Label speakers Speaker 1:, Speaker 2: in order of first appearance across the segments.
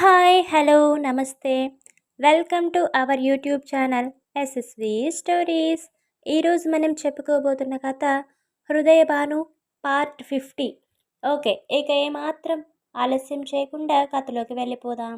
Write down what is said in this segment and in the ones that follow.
Speaker 1: Hi hello నమస్తే. Welcome to our YouTube channel SSV stories. ఈరోజు మనం చెప్పుకోబోతున్న కథ హృదయ భాను పార్ట్ ఫిఫ్టీ. ఓకే ఇక ఏమాత్రం ఆలస్యం చేయకుండా కథలోకి వెళ్ళిపోదాం.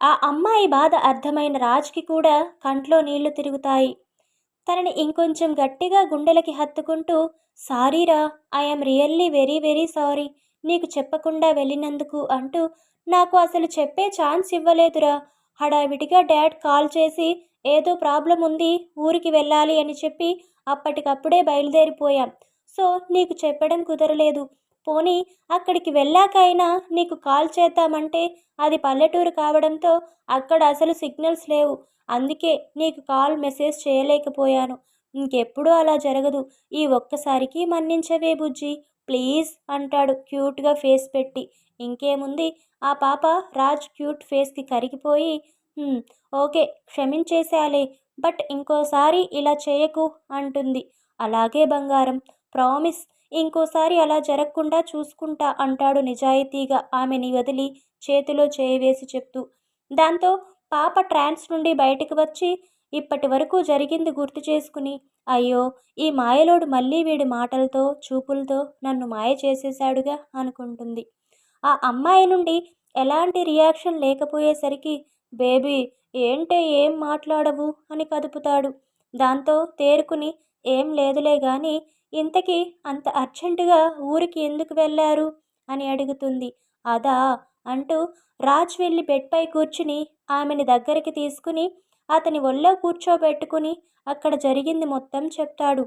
Speaker 1: ఆ అమ్మాయి బాధ అర్థమైన రాజ్కి కూడా కంట్లో నీళ్ళు తిరుగుతాయి. తనని ఇంకొంచెం గట్టిగా గుండెలకి హత్తుకుంటూ సారీరా I'm really very very sorry. నీకు చెప్పకుండా వెళ్ళినందుకు అంటూ నాకు అసలు చెప్పే ఛాన్స్ ఇవ్వలేదురా. హడావిడిగా డాడ్ కాల్ చేసి ఏదో ప్రాబ్లం ఉంది ఊరికి వెళ్ళాలి అని చెప్పి అప్పటికప్పుడే బయలుదేరిపోయాం. సో నీకు చెప్పడం కుదరలేదు. పోనీ అక్కడికి వెళ్ళాకైనా నీకు కాల్ చేద్దామంటే అది పల్లెటూరు కావడంతో అక్కడ అసలు సిగ్నల్స్ లేవు. అందుకే నీకు కాల్ మెసేజ్ చేయలేకపోయాను. ఇంకెప్పుడూ అలా జరగదు. ఈ ఒక్కసారికి మన్నించవే బుజ్జి. ప్లీజ్ అంటాడు క్యూట్గా ఫేస్ పెట్టి. ఇంకేముంది? ఆ పాప రాజ్ క్యూట్ ఫేస్కి కరిగిపోయి ఓకే క్షమించేసేయాలి బట్ ఇంకోసారి ఇలా చేయకు అంటుంది. అలాగే బంగారం ప్రామిస్ ఇంకోసారి అలా జరగకుండా చూసుకుంటా అంటాడు నిజాయితీగా ఆమెని వదిలి చేతిలో చేయవేసి చెప్తూ. దాంతో పాప ట్రాన్స్ నుండి బయటకు వచ్చి ఇప్పటి వరకు జరిగింది గుర్తు చేసుకుని అయ్యో ఈ మాయలోడు మళ్ళీ వీడి మాటలతో చూపులతో నన్ను మాయ చేసేశాడుగా అనుకుంటుంది. ఆ అమ్మాయి నుండి ఎలాంటి రియాక్షన్ లేకపోయేసరికి బేబీ ఏంటే ఏం మాట్లాడవు? అని కదుపుతాడు. దాంతో తేరుకుని ఏం లేదులే గాని ఇంతకీ అంత అర్జెంటుగా ఊరికి ఎందుకు వెళ్ళారు? అని అడుగుతుంది. అదా అంటూ రాజ్ వెళ్ళి బెడ్పై కూర్చుని ఆమెని దగ్గరికి తీసుకుని అతని ఒళ్ళో కూర్చోబెట్టుకుని అక్కడ జరిగింది మొత్తం చెప్తాడు.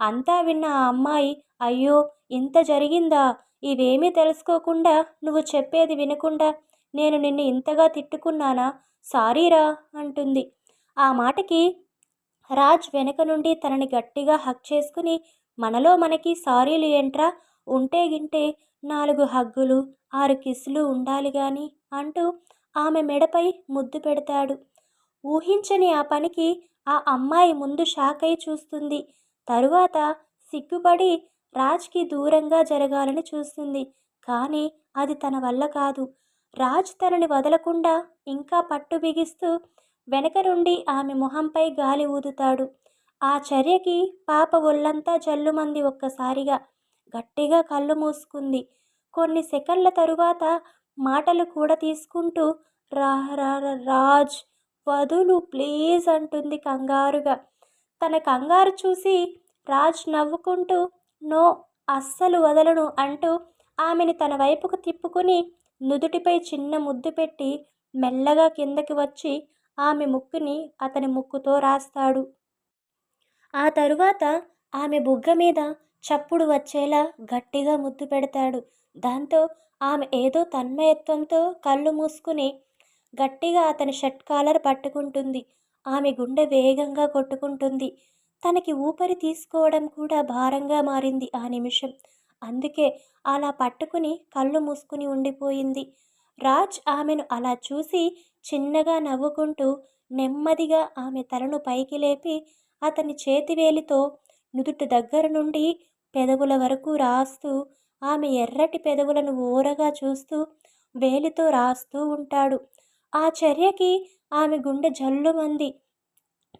Speaker 1: అంతా విన్న ఆ అమ్మాయి అయ్యో ఇంత జరిగిందా? ఇవేమీ తెలుసుకోకుండా నువ్వు చెప్పేది వినకుండా నేను నిన్ను ఇంతగా తిట్టుకున్నానా? సారీరా అంటుంది. ఆ మాటకి రాజ్ వెనుక నుండి తనని గట్టిగా హక్ చేసుకుని మనలో మనకి సారీలు ఏంట్రా? ఉంటే గింటే నాలుగు హగ్గులు ఆరు కిసులు ఉండాలి గాని అంటూ ఆమె మెడపై ముద్దు పెడతాడు. ఊహించని ఆ పనికి ఆ అమ్మాయి ముందు షాక్ అయి చూస్తుంది. తరువాత సిగ్గుపడి రాజ్కి దూరంగా జరగాలని చూస్తుంది. కానీ అది తన వల్ల కాదు. రాజ్ తనని వదలకుండా ఇంకా పట్టు బిగిస్తూ వెనక నుండి ఆమె మొహంపై గాలి ఊదుతాడు. ఆ చర్యకి పాప ఒళ్ళంతా జల్లుమంది ఒక్కసారిగా. గట్టిగా కళ్ళు మూసుకుంది. కొన్ని సెకండ్ల తరువాత మాటలు కూడా తీసుకుంటూ రా రా రా- రాజ్ వదులు ప్లీజ్ అంటుంది కంగారుగా. తన కంగారు చూసి రాజ్ నవ్వుకుంటూ నో అస్సలు వదలను అంటూ ఆమెని తన వైపుకు తిప్పుకుని నుదుటిపై చిన్న ముద్దు పెట్టి మెల్లగా కిందకి వచ్చి ఆమె ముక్కుని అతని ముక్కుతో రాస్తాడు. ఆ తరువాత ఆమె బుగ్గ మీద చప్పుడు వచ్చేలా గట్టిగా ముద్దు పెడతాడు. దాంతో ఆమె ఏదో తన్మయత్వంతో కళ్ళు మూసుకుని గట్టిగా అతని షర్ట్ కాలర్ పట్టుకుంటుంది. ఆమె గుండె వేగంగా కొట్టుకుంటుంది. తనకి ఊపిరి తీసుకోవడం కూడా భారంగా మారింది ఆ నిమిషం. అందుకే అలా పట్టుకుని కళ్ళు మూసుకుని ఉండిపోయింది. రాజ్ ఆమెను అలా చూసి చిన్నగా నవ్వుకుంటూ నెమ్మదిగా ఆమె తలను పైకి లేపి అతని చేతివేలితో నుదుటి దగ్గర నుండి పెదవుల వరకు రాస్తూ ఆమె ఎర్రటి పెదవులను ఊరగా చూస్తూ వేలితో రాస్తూ ఉంటాడు. ఆ చర్యకి ఆమె గుండె జల్లుమంది.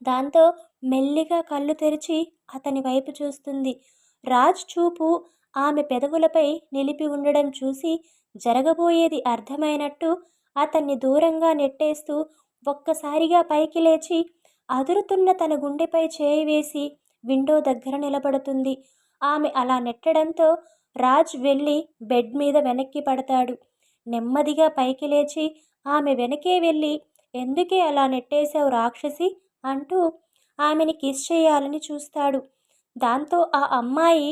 Speaker 1: దాంతో మెల్లిగా కళ్ళు తెరిచి అతని వైపు చూస్తుంది. రాజ్ చూపు ఆమె పెదవులపై నిలిపి ఉండడం చూసి జరగబోయేది అర్థమైనట్టు అతన్ని దూరంగా నెట్టేస్తూ ఒక్కసారిగా పైకి లేచి అదురుతున్న తన గుండెపై చేయి వేసి విండో దగ్గర నిలబడుతుంది. ఆమె అలా నెట్టడంతో రాజ్ వెళ్ళి బెడ్ మీద వెనక్కి పడతాడు. నెమ్మదిగా పైకి లేచి ఆమె వెనకే వెళ్ళి ఎందుకే అలా నెట్టేశావు రాక్షసి? అంటూ ఆమెని కిస్ చేయాలని చూస్తాడు. దాంతో ఆ అమ్మాయి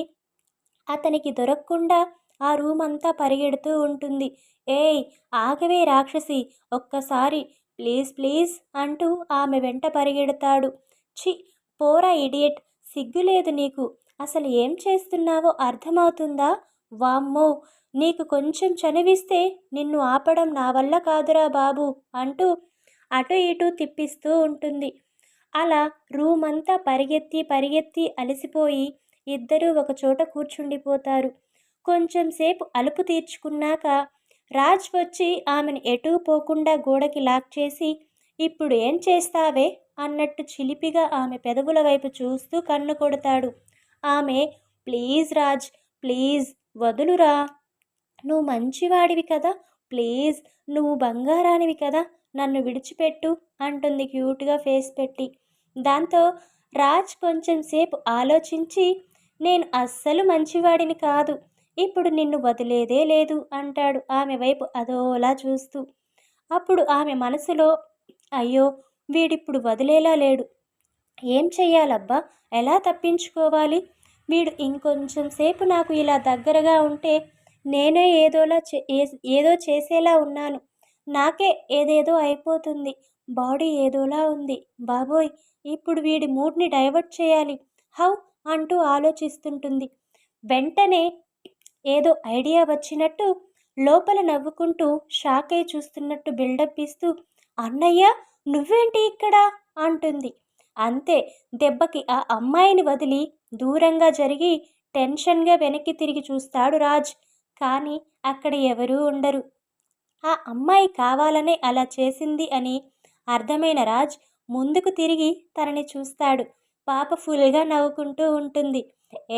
Speaker 1: అతనికి దొరకకుండా ఆ రూమ్ అంతా పరిగెడుతూ ఉంటుంది. ఏయ్ ఆగవే రాక్షసి ఒక్కసారి ప్లీజ్ ప్లీజ్ అంటూ ఆమె వెంట పరిగెడతాడు. చి పోరా ఇడియట్ సిగ్గులేదు నీకు. అసలు ఏం చేస్తున్నావో అర్థమవుతుందా? వామ్మో నీకు కొంచెం చనివిస్తే నిన్ను ఆపడం నా వల్ల కాదురా బాబు అంటూ అటు ఇటు తిప్పిస్తూ ఉంటుంది. అలా రూమ్ అంతా పరిగెత్తి పరిగెత్తి అలసిపోయి ఇద్దరూ ఒకచోట కూర్చుండిపోతారు. కొంచెం సేపు అలుపు తీర్చుకున్నాక రాజ్ వచ్చి ఆమెను ఎటూ పోకుండా గోడకి లాక్ చేసి ఇప్పుడు ఏం చేస్తావే? అన్నట్టు చిలిపిగా ఆమె పెదవుల వైపు చూస్తూ కన్ను కొడతాడు. ఆమె ప్లీజ్ రాజ్ ప్లీజ్ వదులురా. నువ్వు మంచివాడివి కదా ప్లీజ్ నువ్వు బంగారానివి కదా నన్ను విడిచిపెట్టు అంటుంది క్యూట్గా ఫేస్ పెట్టి. దాంతో రాజ్ కొంచెం సేపు ఆలోచించి నేను అస్సలు మంచివాడిని కాదు. ఇప్పుడు నిన్ను వదిలేదే లేదు అంటాడు ఆమె వైపు అదోలా చూస్తూ. అప్పుడు ఆమె మనసులో అయ్యో వీడిప్పుడు వదిలేలా లేడు. ఏం చెయ్యాలబ్బా? ఎలా తప్పించుకోవాలి? వీడు ఇంకొంచెం సేపు నాకు ఇలా దగ్గరగా ఉంటే నేనే ఏదోలా ఏదో చేసేలా ఉన్నాను. నాకే ఏదేదో అయిపోతుంది. బాడీ ఏదోలా ఉంది. బాబోయ్! ఇప్పుడు వీడి మూడ్ని డైవర్ట్ చేయాలి. హౌ? అంటూ ఆలోచిస్తుంటుంది. వెంటనే ఏదో ఐడియా వచ్చినట్టు లోపల నవ్వుకుంటూ షాక్ అయి చూస్తున్నట్టు బిల్డప్ ఇస్తూ అన్నయ్య నువ్వేంటి ఇక్కడ? అంటుంది. అంతే దెబ్బకి ఆ అమ్మాయిని వదిలి దూరంగా జరిగి టెన్షన్గా వెనక్కి తిరిగి చూస్తాడు రాజ్. కానీ అక్కడ ఎవరూ ఉండరు. ఆ అమ్మాయి కావాలనే అలా చేసింది అని అర్థమైన రాజ్ ముందుకు తిరిగి తనని చూస్తాడు. పాప ఫుల్గా నవ్వుకుంటూ ఉంటుంది.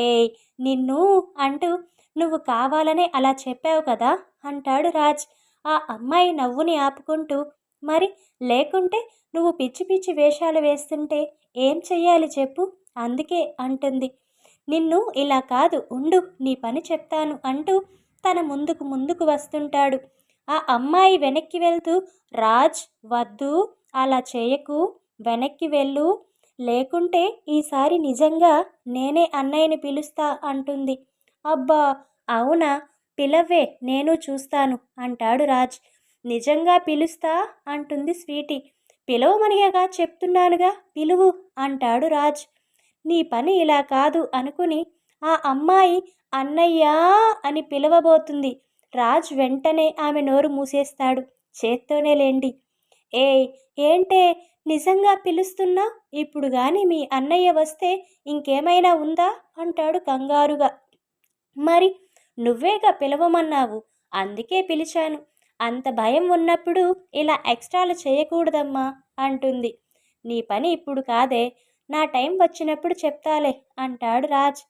Speaker 1: ఏయ్ నిన్ను అంటూ నువ్వు కావాలనే అలా చెప్పావు కదా అంటాడు రాజ్. ఆ అమ్మాయి నవ్వుని ఆపుకుంటూ మరి లేకుంటే నువ్వు పిచ్చి పిచ్చి వేషాలు వేస్తుంటే ఏం చెయ్యాలి చెప్పు? అందుకే అంటుంది. నిన్ను ఇలా కాదు ఉండు నీ పని చెప్తాను అంటూ తన ముందుకు ముందుకు వస్తుంటాడు. ఆ అమ్మాయి వెనక్కి వెళ్తూ రాజ్ వద్దు అలా చేయకు వెనక్కి వెళ్ళు. లేకుంటే ఈసారి నిజంగా నేనే అన్నయ్యని పిలుస్తా అంటుంది. అబ్బా అవునా? పిలవే నేను చూస్తాను అంటాడు రాజ్. నిజంగా పిలుస్తా అంటుంది స్వీటీ. పిలవమనిగా చెప్తున్నానుగా పిలువు అంటాడు రాజ్. నీ పని ఇలా కాదు అనుకుని ఆ అమ్మాయి అన్నయ్యా అని పిలవబోతుంది. రాజ్ వెంటనే ఆమె నోరు మూసేస్తాడు. చేత్తోనే లేండి. ఏ ఏంటే? నిజంగా పిలుస్తున్నా? ఇప్పుడు కానీ మీ అన్నయ్య వస్తే ఇంకేమైనా ఉందా? అంటాడు కంగారుగా. మరి నువ్వేగా పిలవమన్నావు? అందుకే పిలిచాను. అంత భయం ఉన్నప్పుడు ఇలా ఎక్స్ట్రాలు చేయకూడదమ్మా అంటుంది. నీ పని ఇప్పుడు కాదే. నా టైం వచ్చినప్పుడు చెప్తాలే అంటాడు రాజ్.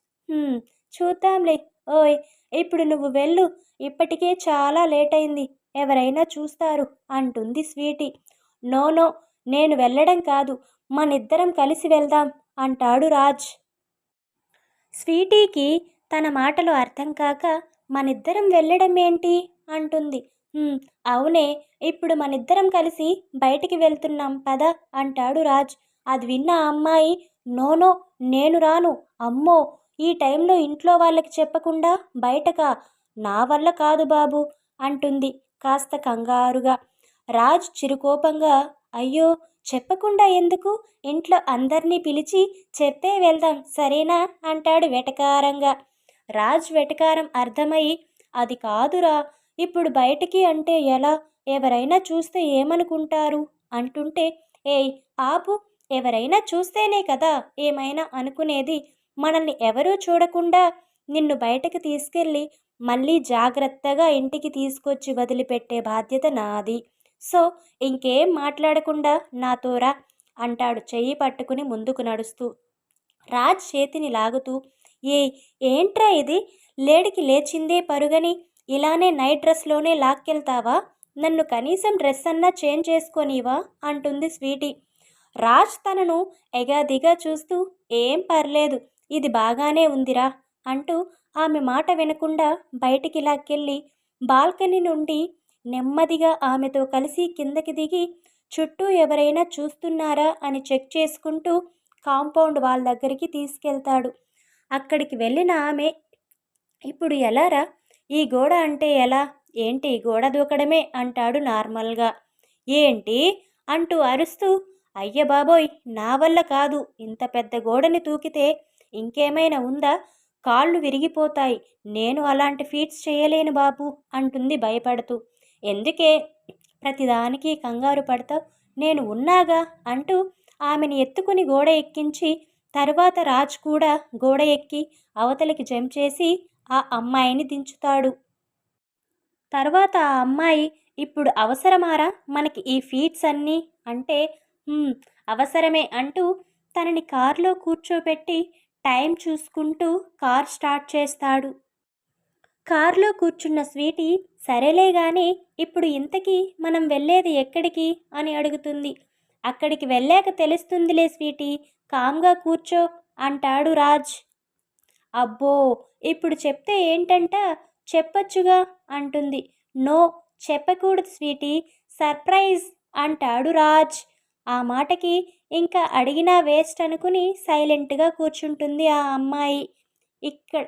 Speaker 1: చూద్దాంలే. ఓయ్ ఇప్పుడు నువ్వు వెళ్ళు. ఇప్పటికే చాలా లేట్ అయింది ఎవరైనా చూస్తారు అంటుంది స్వీటీ. నో నో నేను వెళ్ళడం కాదు. మనిద్దరం కలిసి వెళ్దాం అంటాడు రాజ్. స్వీటీకి తన మాటలు అర్థం కాక మనిద్దరం వెళ్ళడం ఏంటి అంటుంది అవునే ఇప్పుడు మనిద్దరం కలిసి బయటికి వెళ్తున్నాం పద అంటాడు రాజ్. అది విన్న అమ్మాయి నోనో నేను రాను అమ్మో ఈ టైంలో ఇంట్లో వాళ్ళకి చెప్పకుండా బయటకా? నా వల్ల కాదు బాబు అంటుంది కాస్త కంగారుగా. రాజ్ చిరుకోపంగా అయ్యో చెప్పకుండా ఎందుకు? ఇంట్లో అందరినీ పిలిచి చెప్పే వెళ్దాం సరేనా? అంటాడు వెటకారంగా. రాజ్ వెటకారం అర్థమై అది కాదురా ఇప్పుడు బయటికి అంటే ఎలా? ఎవరైనా చూస్తే ఏమనుకుంటారు? అంటుంటే ఏయ్ ఆపు ఎవరైనా చూస్తేనే కదా ఏమైనా అనుకునేది? మనల్ని ఎవరూ చూడకుండా నిన్ను బయటకు తీసుకెళ్ళి మళ్ళీ జాగ్రత్తగా ఇంటికి తీసుకొచ్చి వదిలిపెట్టే బాధ్యత నాది. సో ఇంకేం మాట్లాడకుండా నాతోరా అంటాడు చెయ్యి పట్టుకుని ముందుకు నడుస్తూ. రాజ్ చేతిని లాగుతూ ఏ ఏంట్రా ఇది? లేడికి లేచిందే పరుగని ఇలానే నైట్ డ్రెస్లోనే లాక్కెళ్తావా? నన్ను కనీసం డ్రెస్ అన్నా చేంజ్ చేసుకోనివా? అంటుంది స్వీటీ. రాజ్ తనను ఎగాదిగా చూస్తూ ఏం పర్లేదు ఇది బాగానే ఉందిరా అంటూ ఆమె మాట వినకుండా బయటికి లాక్కెళ్ళి బాల్కనీ నుండి నెమ్మదిగా ఆమెతో కలిసి కిందకి దిగి చుట్టూ ఎవరైనా చూస్తున్నారా? అని చెక్ చేసుకుంటూ కాంపౌండ్ వాళ్ళ దగ్గరికి తీసుకెళ్తాడు. అక్కడికి వెళ్ళిన ఆమె ఇప్పుడు ఎలారా ఈ గోడ అంటే ఎలా? ఏంటి గోడ దూకడమే? అంటాడు నార్మల్గా. ఏంటి? అంటూ అరుస్తూ అయ్య బాబోయ్ నా వల్ల కాదు. ఇంత పెద్ద గోడని తూకితే ఇంకేమైనా ఉందా? కాళ్ళు విరిగిపోతాయి. నేను అలాంటి ఫీట్స్ చేయలేను బాబు అంటుంది భయపడుతూ. ఎందుకే? ప్రతిదానికి కంగారు పడతావు. నేను ఉన్నాగా? అంటూ ఆమెను ఎత్తుకుని గోడ ఎక్కించి తర్వాత రాజ్ కూడా గోడ ఎక్కి అవతలికి జంప్ చేసి ఆ అమ్మాయిని దించుతాడు. తర్వాత ఆ అమ్మాయి ఇప్పుడు అవసరమారా? మనకి ఈ ఫీట్స్ అన్నీ అంటే అవసరమే అంటూ తనని కారులో కూర్చోబెట్టి టైం చూసుకుంటూ కార్ స్టార్ట్ చేస్తాడు. కారులో కూర్చున్న స్వీటీ సరేలే గాని ఇప్పుడు ఇంతకీ మనం వెళ్ళేది ఎక్కడికి అని అడుగుతుంది. అక్కడికి వెళ్ళాక తెలుస్తుందిలే స్వీటీ కామ్గా కూర్చో అంటాడు రాజ్. అబ్బో ఇప్పుడు చెప్తే ఏంటంట? చెప్పొచ్చుగా అంటుంది. నో చెప్పకూడదు స్వీటీ సర్ప్రైజ్ అంటాడు రాజ్. ఆ మాటకి ఇంకా అడిగినా వేస్ట్ అనుకుని సైలెంట్గా కూర్చుంటుంది ఆ అమ్మాయి. ఇక్కడ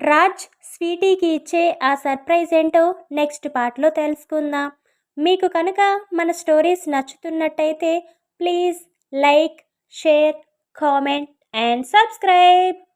Speaker 1: రాజ్ స్వీటీకి ఇచ్చే ఆ సర్ప్రైజ్ ఏంటో నెక్స్ట్ పార్ట్లో తెలుసుకుందాం. మీకు కనుక మన stories నచ్చుతున్నట్టయితే please like share comment and subscribe.